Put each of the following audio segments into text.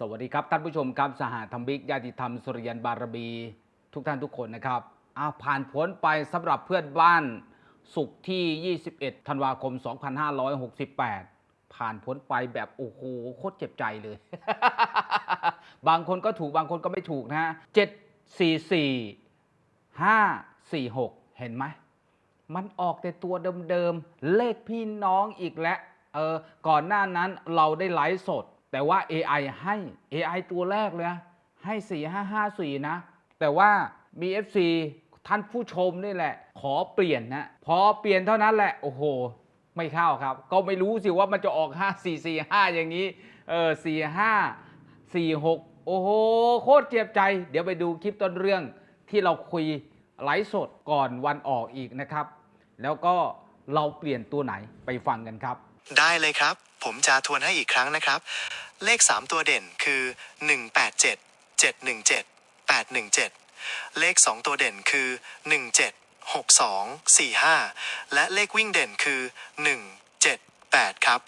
สวัสดีครับท่านผู้ชมครับสหธรรมิกญาติธรรมสุริยันบารมี ทุกท่านทุกคนนะครับอาผ่านพ้นไปสำหรับเพื่อนบ้านสุขที่ 21 ธันวาคม 2568 ผ่านพ้นไปแบบโอ้โหโคตรเจ็บใจเลย บางคนก็ถูกบางคนก็ไม่ถูกนะฮะ744 546เห็นไหม มันออกแต่ตัวเดิมๆ เลขพี่น้องอีกแล้วเออก่อนหน้านั้นเราได้ไลฟ์สด แต่ว่า AI ให้ AI ตัวแรกเลยนะให้ 4554 นะ แต่ว่ามี FC ท่านผู้ชมนี่แหละ ขอเปลี่ยนนะ พอเปลี่ยนเท่านั้นแหละ โอ้โห ไม่เข้าครับ ก็ไม่รู้สิว่ามันจะออก 5445 อย่างนี้ เออ 45 46 โอ้โห โคตรเจ็บใจ เดี๋ยวไปดูคลิปต้นเรื่องที่เราคุยไลฟ์สดก่อนวันออกอีกนะครับ แล้วก็เราเปลี่ยนตัวไหนไปฟังกันครับ ได้เลยครับ ผมจะทวนให้อีกครั้งนะครับ เลข 3 ตัวเด่นคือ 187 717 817 เลข 2 ตัวเด่นคือ 17 62 45 และเลขวิ่งเด่นคือ 178 ครับ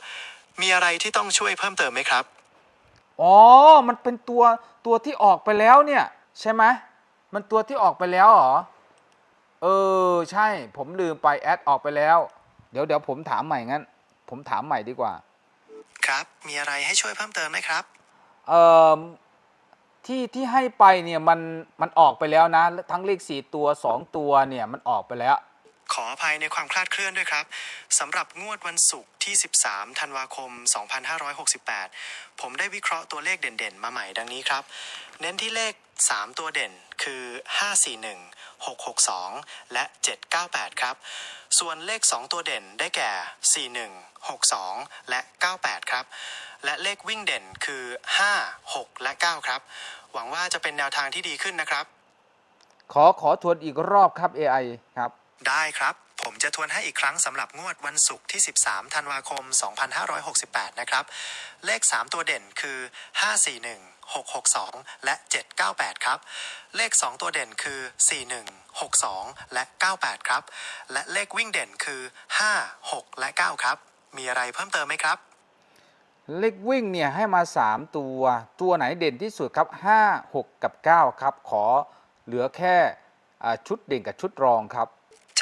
มีอะไรที่ต้องช่วยเพิ่มเติมไหมครับ อ๋อ มันเป็นตัวตัวที่ออกไปแล้วเนี่ย ใช่ไหมมันตัวที่ออกไปแล้วเหรอ เออ ใช่ ผมลืมไปแอดออกไปแล้ว เดี๋ยวเดี๋ยวผมถามใหม่งั้น ผมถามใหม่ดีกว่า ครับ มีอะไรให้ช่วยเพิ่มเติมไหมครับ เอ่อที่ที่ให้ไปเนี่ยมันมันออกไปแล้วนะ ทั้งเลขสี่ตัวสองตัวเนี่ยมันออกไปแล้ว ขออภัยในความคลาดเคลื่อนด้วยครับสำหรับงวดวันศุกร์ที่ 13 ธันวาคม 2568 ผมได้วิเคราะห์ตัวเลขเด่นๆ มาใหม่ดังนี้ครับ เน้นที่เลข 3 ตัวเด่นคือ 541 662 และ 798 ครับ ส่วนเลข 2 ตัวเด่นได้แก่ 41 62 และ 98 ครับ และเลขวิ่งเด่นคือ 5 6 และ 9 ครับ หวังว่าจะเป็นแนวทางที่ดีขึ้นนะครับ ขอขอทวนอีกรอบครับ AI ครับ ได้ครับ ผมจะทวนให้อีกครั้งสำหรับงวดวันศุกร์ที่ 13 ธันวาคม 2568 นะครับ เลข 3 ตัวเด่นคือ 541 662 และ 798 ครับ เลข 2 ตัวเด่นคือ 41 62 และ 98 ครับ และเลขวิ่งเด่นคือ 5 6 และ 9 ครับ มีอะไรเพิ่มเติมไหมครับ เลขวิ่งเนี่ยให้มา 3 ตัว ตัวไหนเด่นที่สุดครับ 5 6 กับ 9 ครับ ขอเหลือแค่อ่าชุดเด่นกับชุดรองครับ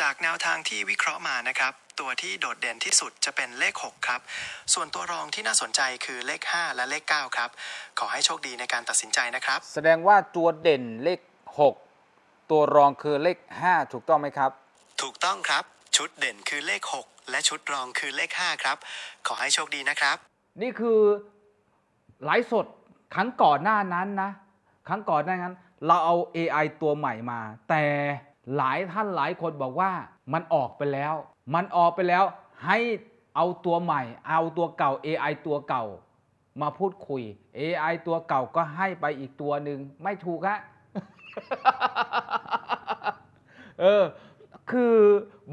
จากแนวทางที่วิเคราะห์มานะครับ ตัวที่โดดเด่นที่สุดจะเป็นเลข 6 ครับ ส่วนตัวรองที่น่าสนใจคือเลข 5 และเลข 9 ครับ ขอให้โชคดีในการตัดสินใจนะครับ แสดงว่าตัวเด่นเลข 6 ตัวรองคือเลข 5 ถูกต้องไหมครับ ถูกต้องครับ ชุดเด่นคือเลข 6 และชุดรองคือเลข 5 ครับ ขอให้โชคดีนะครับ นี่คือไลฟ์สดครั้งก่อนหน้านั้นนะ ครั้งก่อนหน้านั้น เราเอา AI ตัวใหม่มา แต่ หลายท่านหลายคนบอกว่ามันออกไปแล้ว มันออกไปแล้วให้เอาตัวใหม่ เอาตัวเก่า AI ตัวเก่า มาพูดคุย AI ตัวเก่าก็ให้ไปอีกตัวหนึ่งไม่ถูกฮะเออคือ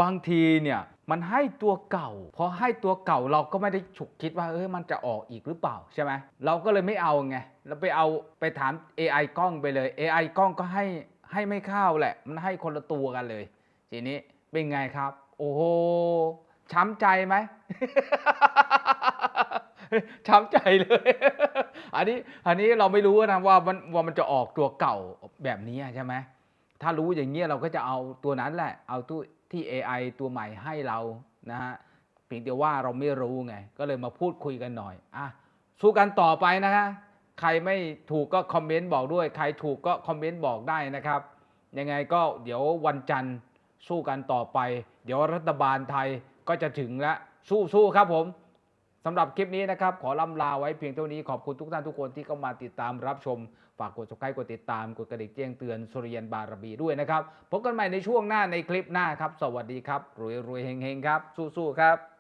บางทีเนี่ยมันให้ตัวเก่าพอให้ตัวเก่าเราก็ไม่ได้ฉุกคิดว่าเอ้ยมันจะออกอีกหรือเปล่าใช่ไหมเราก็เลยไม่เอาไงเราไปเอาไปถาม AI กล้องไปเลย AI กล้องก็ให้ ให้ไม่เข้าแหละ มันให้คนละตัวกันเลย ทีนี้เป็นไงครับ โอ้โหช้ำใจไหมช้ำใจเลย อันนี้อันนี้เราไม่รู้นะว่ามันว่ามันจะออกตัวเก่าแบบนี้ใช่ไหมถ้ารู้อย่างเงี้ยเราก็จะเอาตัวนั้นแหละ เอาตัวที่ AI ตัวใหม่ให้เรานะฮะเพียงแต่ว่าเราไม่รู้ไง ก็เลยมาพูดคุยกันหน่อยอะสู้กันต่อไปนะฮะ ใครไม่ถูกก็คอมเมนต์บอกด้วย ใครถูกก็คอมเมนต์บอกได้นะครับ ยังไงก็เดี๋ยววันจันทร์สู้กันต่อไป เดี๋ยวรัฐบาลไทยก็จะถึงแล้วสู้ๆครับผมสำหรับคลิปนี้นะครับ ขอลำลาไว้เพียงเท่านี้ขอบคุณทุกท่านทุกคนที่เข้ามาติดตามรับชม ฝากกด subscribe กดติดตามกดกระดิ่งแจ้งเตือนสุริยันบารบีด้วยนะครับพบกันใหม่ในช่วงหน้าในคลิปหน้าครับ สวัสดีครับรวยรวยๆเฮงครับ สู้ๆครับ